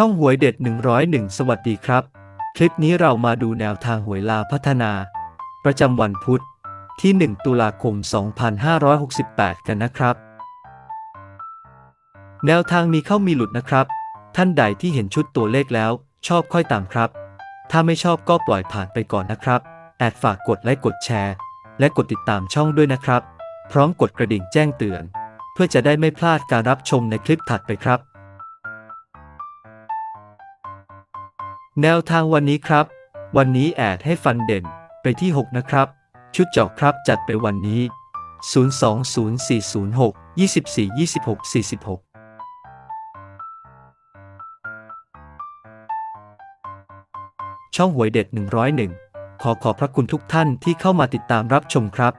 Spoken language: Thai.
ช่องหวยเด็ด 101 สวัสดีครับ คลิปนี้เรามาดูแนวทางหวยลาพัฒนา ประจำวันพุธที่ 1 ตุลาคม 2568 กันนะครับ แนวทางมีเข้ามีหลุดนะครับ ท่านใดที่เห็นชุดตัวเลขแล้ว ชอบค่อยตามครับ ถ้าไม่ชอบก็ปล่อยผ่านไปก่อนนะครับ แอดฝากกดไลค์กดแชร์ และกดติดตามช่องด้วยนะครับ พร้อมกดกระดิ่งแจ้งเตือน เพื่อจะได้ไม่พลาดการรับชมในคลิปถัดไปครับ แนวทางวันนี้ครับ วันนี้แอดให้ฟันเด่นไปที่ 6 นะครับ ชุดเจาะครับจัดไปวันนี้ 020406 24 26 46ช่องหวยเด็ด 101 ขอขอบพระคุณทุกท่านที่เข้ามาติดตามรับชมครับ